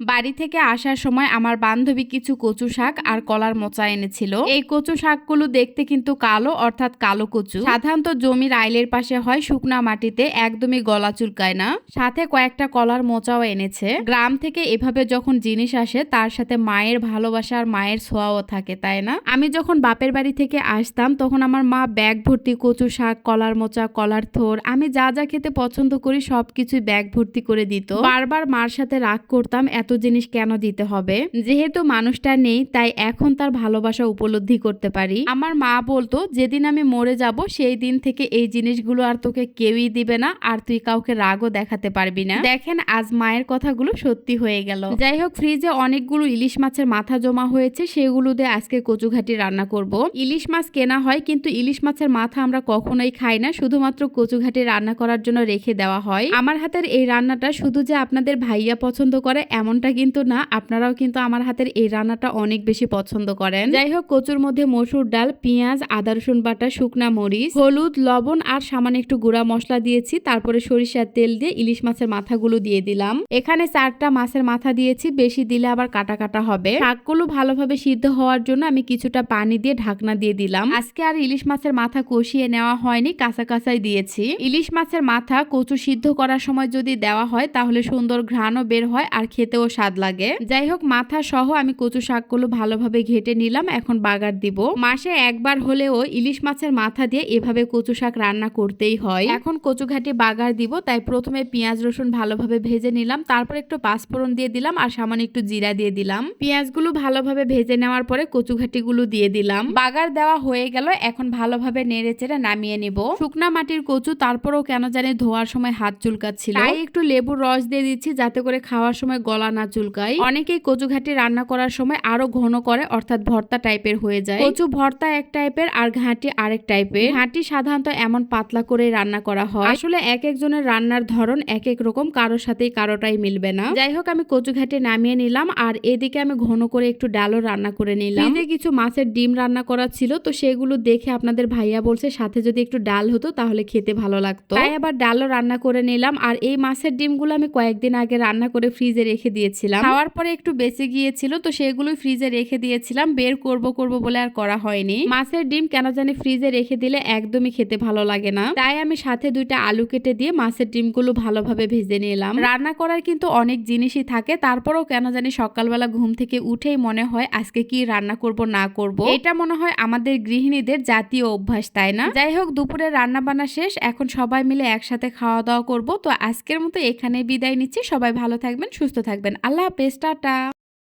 বাড়ি থেকে আসার সময় আমার বান্ধবী কিছু কচু শাক আর কলার মোচা এনেছিল। এই কচু শাকগুলো দেখতে কিন্তু কালো, অর্থাৎ কালো কচু। সাধারণত জমির আইলের পাশে হয়, শুকনা মাটিতে একদমই গলা চুলকায় না। সাথে কয়েকটা কলার মোচাও এনেছে। গ্রাম থেকে এভাবে যখন জিনিস আসে, তার সাথে মায়ের ভালোবাসা আর মায়ের ছোঁয়াও থাকে, তাই না? আমি যখন বাপের বাড়ি থেকে আসতাম, তখন আমার মা ব্যাগ ভর্তি কচু শাক, কলার মোচা, কলার থোর, আমি যা যা খেতে পছন্দ করি সবকিছুই ব্যাগ ভর্তি করে দিত। বারবার মার সাথে রাগ করতাম, এত জিনিস কেন দিতে হবে? যেহেতু মানুষটা নেই, তাই এখন তার ভালোবাসা উপলব্ধি করতে পারি। আমার মা বলতো, যেদিন আমি মরে যাব, সেই দিন থেকে এই জিনিসগুলো আর তোকে কেউই দিবে না, আর তুই কাউকে রাগও দেখাতে পারবি না। দেখেন, আজ মায়ের কথাগুলো সত্যি হয়ে গেল। যাই হোক, ফ্রিজে অনেকগুলো ইলিশ মাছের মাথা জমা হয়েছে, সেগুলো দিয়ে আজকে কচুঘাটি রান্না করব। ইলিশ মাছ কেনা হয়, কিন্তু ইলিশ মাছের মাথা আমরা কখনোই খাই না, শুধুমাত্র কচুঘাটি রান্না করার জন্য রেখে দেওয়া হয়। আমার হাতের এই রান্নাটা শুধু যে আপনাদের ভাইয়া পছন্দ করে এমনটা কিন্তু না, আপনারাও কিন্তু আমার হাতের এই রান্নাটা অনেক বেশি পছন্দ করেন। যাই হোক কচুর মধ্যে মসুর ডাল, পেঁয়াজ, আদা, রসুন বাটা, শুকনা মরিচ, হলুদ, লবণ আর সামান্য একটু গুঁড়া মশলা দিয়েছি। তারপরে সরিষার তেল দিয়ে ইলিশ মাছের মাথাগুলো দিয়ে দিলাম। এখানে চারটা মাছের মাথা দিয়েছি, বেশি দিলে আবার কাটা কাটা হবে। শাকগুলো ভালোভাবে সিদ্ধ হওয়ার জন্য আমি কিছুটা পানি দিয়ে ঢাকনা দিয়ে দিলাম। আজকে আর ইলিশ মাছের মাথা কষিয়ে নেওয়া হয়নি কাঁচা কাঁচাই দিয়েছি। ইলিশ মাছের মাথা কচু সিদ্ধ করার সময় যদি দেওয়া হয়, তাহলে সুন্দর ঘ্রাণও বের হয় আর খেতেও স্বাদ লাগে। যাই হোক মাথা সহ আমি কচু শাকগুলো ভালোভাবে ঘেটে নিলাম, এখন বাগার দিব। মাসে একবার হলেও ইলিশ মাছের মাথা দিয়ে এভাবে কচু শাক রান্না করতেই হয়। এখন কচু ঘাটি বাগার দিব, তাই প্রথমে পেঁয়াজ, রসুন ভালোভাবে ভেজে নিলাম, তারপর একটু পাঁচফোড়ন দিয়ে দিলাম, আর সামান্য একটু জিরা দিয়ে দিলাম। পেঁয়াজগুলো ভালোভাবে ভেজে নেওয়ার পরে কচু ঘাটিগুলো দিয়ে দিলাম। বাগার দেওয়া হয়ে গেল, এখন ভালোভাবে নেড়ে চেড়ে নামিয়ে নিব। শুকনা মাটির কচু, তারপরেও কেন জানি ধোয়ার সময় হাত চুলকাচ্ছিল। তাই একটু লেবুর রস দিয়ে দিচ্ছি, যাতে করে খাওয়ার সময় গলা না চুলকায়। অনেকেই কচু ঘাটি রান্না করার সময় আরও ঘন করে, অর্থাৎ ভর্তা টাইপের হয়ে যায়। কচু ভর্তা এক টাইপের আর ঘাঁটি আরেক টাইপের। ঘাঁটি সাধারণত এমন পাতলা করে রান্না করা হয়। আসলে এক একজনের রান্নার ধরন এক এক রকম কারোর সাথেই কারোটাই মিলবে না। যাই হোক, আমি কচু ঘাটি নামিয়ে নিলাম আর এদিকে আমি ঘন করে একটু ডালও রান্না করে নিলাম। ফ্রিজে কিছু মাছের ডিম রান্না করা ছিল, তো সেগুলো দেখে আপনাদের ভাইয়া বলছে, সাথে যদি একটু ডাল হতো তাহলে খেতে ভালো লাগতো। তাই আবার ডালও রান্না করে নিলাম আর এই মাছের ডিমগুলো আমি কয়েকদিন আগে রান্না করে ফ্রিজে রেখে দিয়েছিলাম। খাওয়ার পরে একটু বেঁচে গিয়েছিল, তো সেগুলোই ফ্রিজে রেখে দিয়েছিলাম। বের করব করব বলে আর করা হয়নি। মাছের ডিম কেন জানি ফ্রিজে রেখে দিলে একদমই খেতে ভালো লাগে না। তাই আমি সাথে দুইটা আলু কেটে দিয়ে মাছের ডিমগুলো ভালোভাবে ভেজে নিলাম। রান্না করার কিন্তু অনেক জিনিসই থাকে, তারপরেও কেন জানি সকালবেলা ঘুম থেকে উঠেই মনে হয় আজকে কি রান্না করব, না করব। এটা মনে হয় আমাদের গৃহিণীদের জাতীয় অভ্যাস, তাই না? যাই হোক দুপুরে রান্না বান্না শেষ। এখন সবাই মিলে একসাথে খাওয়া দাওয়া করব। তো আজকের মতো এখানে বিদায় নিচ্ছি। সবাই ভালো থাকবেন, সুস্থ থাকবেন আল্লাহ হাফেজ